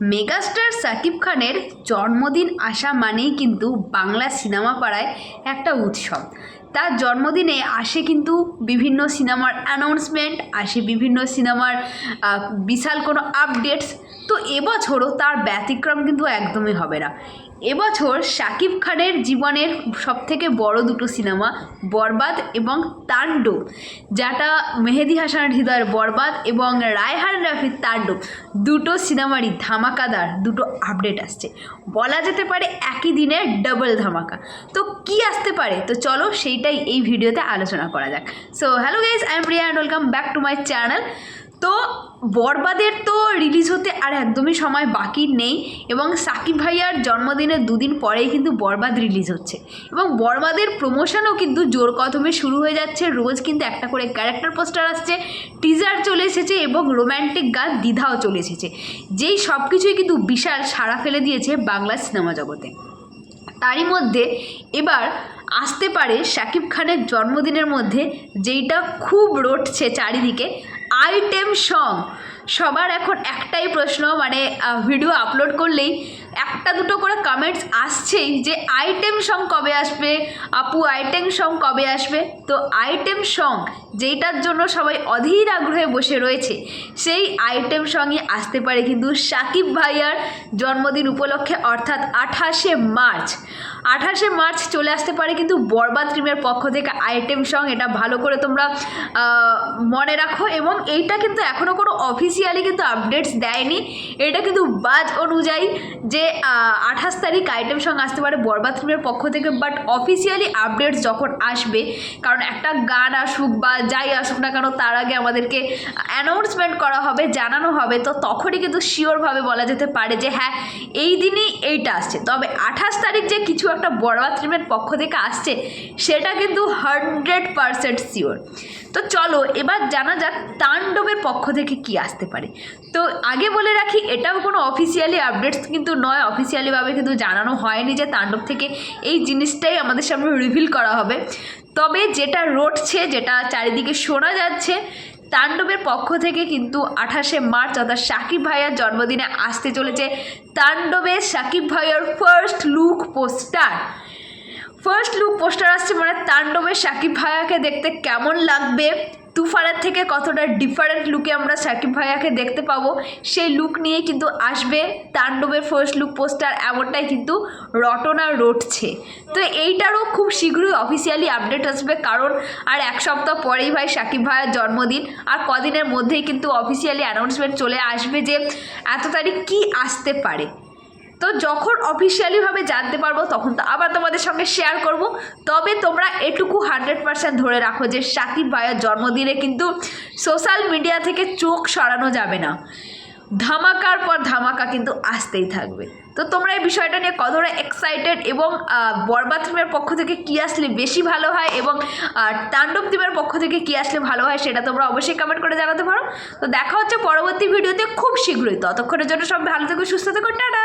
Megastar Shakib খানের জন্মদিন আসা মানেই কিন্তু বাংলা সিনেমা পাড়ায় একটা উৎসব। তার জন্মদিনে আসে কিন্তু বিভিন্ন সিনেমার অ্যানাউন্সমেন্ট আসে বিভিন্ন সিনেমার বিশাল কোনো আপডেটস তো এবছরও তার ব্যতিক্রম কিন্তু একদমই হবে না। এবছর শাকিব খানের জীবনের সবথেকে বড় দুটো সিনেমা বরবাদ এবং তাণ্ডব, যাটা মেহেদি হাসান হৃদয়ের বরবাদ এবং রায়হান রাফির তাণ্ডব। দুটো সিনেমারই ধামাকাদার দুটো আপডেট আসছে। বলা যেতে পারে একই দিনে ডাবল ধামাকা। তো কি আসতে পারে? তো চলো সেইটাই এই ভিডিওতে আলোচনা করা যাক। So hello guys I am Priya and welcome back to my channel তো বরবাদের তো রিলিজ হতে আর একদমই সময় বাকি নেই এবং সাকিব ভাইয়ার জন্মদিনের দুদিন পরেই কিন্তু বরবাদ রিলিজ হচ্ছে। এবং বরবাদের প্রমোশনও কিন্তু জোর কদমে শুরু হয়ে যাচ্ছে। রোজ কিন্তু একটা করে ক্যারেক্টার পোস্টার আসছে টিজার চলে এসেছে এবং রোম্যান্টিক গান দ্বিধাও চলে এসেছে। যেই সব কিছুই কিন্তু বিশাল সাড়া ফেলে দিয়েছে বাংলা সিনেমা জগতে। তারই মধ্যে এবার আসতে পারে শাকিব খানের জন্মদিনের মধ্যে, যেইটা খুব রটছে চারিদিকে। Item song. সবার এখন একটাই প্রশ্ন মানে ভিডিও আপলোড করলেই একটা দুটো করে কমেন্টস আসছেই যে আইটেম সং কবে আসবে? আপু আইটেম সং কবে আসবে? তো আইটেম সং যেইটার জন্য সবাই অধীর আগ্রহে বসে রয়েছে, সেই আইটেম সঙ্গে আসতে পারে কিন্তু সাকিব ভাইয়ার জন্মদিন উপলক্ষে, অর্থাৎ আঠাশে মার্চ। আঠাশে মার্চ চলে আসতে পারে কিন্তু বরবাদ টিমের পক্ষ থেকে আইটেম সং এটা ভালো করে তোমরা মনে রাখো এবং এইটা কিন্তু এখনও কোনো অফিসিয়ালি কিন্তু আপডেটস দেয়নি। এটা কিন্তু বাজ অনুযায়ী যে আঠাশ তারিখ আইটেম সং আসতে পারে বরবাদ টিমের পক্ষ থেকে বাট অফিসিয়ালি আপডেটস যখন আসবে, কারণ একটা গান আসুক বা যাই আসুক না কেন, তার আগে আমাদেরকে অ্যানাউন্সমেন্ট করা হবে, জানানো হবে, তো তখনই কিন্তু শিওরভাবে বলা যেতে পারে যে হ্যাঁ এই দিনই এইটা আসছে। তবে আঠাশ তারিখ যে কিছু একটা বরবাদ ফিল্মের পক্ষ থেকে আসছে, সেটা কিন্তু হান্ড্রেড পারসেন্ট শিওর তো চলো, এবার জানা যাক তাণ্ডবের পক্ষ থেকে কি আসতে পারে। তো আগে বলে রাখি, এটাও কোনো অফিসিয়ালি আপডেটস কিন্তু নয়। অফিসিয়ালিভাবে কিন্তু জানানো হয়নি যে তাণ্ডব থেকে এই জিনিসটাই আমাদের সামনে রিভিল করা হবে। তবে যেটা রটছে, যেটা চারিদিকে শোনা যাচ্ছে, তাণ্ডবের পক্ষ থেকে কিন্তু আঠাশে মার্চ অর্থাৎ সাকিব ভাইয়ার জন্মদিনে আসতে চলেছে তাণ্ডবে সাকিব ভাইয়ার first look poster first look poster আসছে মানে তাণ্ডবের সাকিব ভাইয়াকে দেখতে কেমন লাগবে? তুফানের থেকে কতটা ডিফারেন্ট লুকে আমরা সাকিব ভাইয়াকে দেখতে পাবো, সেই লুক নিয়ে কিন্তু আসবে তাণ্ডবের ফার্স্ট লুক পোস্টার এমনটাই কিন্তু রটনা রটছে। তো এইটারও খুব শীঘ্রই অফিসিয়ালি আপডেট আসবে কারণ আর এক সপ্তাহ পরেই ভাই সাকিব ভাইয়ের জন্মদিন আর কদিনের মধ্যেই কিন্তু অফিসিয়ালি অ্যানাউন্সমেন্ট চলে আসবে যে এত তারিখ কী আসতে পারে। তো যখন অফিসিয়ালিভাবে জানতে পারব, তখন তো আবার তোমাদের সঙ্গে শেয়ার করব। তবে তোমরা এটুকু হান্ড্রেড পার্সেন্ট ধরে রাখো যে সাকিব ভাইয়ের জন্মদিনে কিন্তু সোশ্যাল মিডিয়া থেকে চোখ সরানো যাবে না। ধামাকার পর ধামাকা কিন্তু আসতেই থাকবে। তো তোমরা এই বিষয়টা নিয়ে কতটা এক্সাইটেড এবং বরবাদ পক্ষ থেকে কী আসলে বেশি ভালো হয় এবং তাণ্ডব টিমের পক্ষ থেকে কী আসলে ভালো হয় সেটা তোমরা অবশ্যই কমেন্ট করে জানাতে পারো। তো দেখা হচ্ছে পরবর্তী ভিডিওতে খুব শীঘ্রই। ততক্ষণের জন্য সব ভালো থেকো, সুস্থ থেকো, টাটা!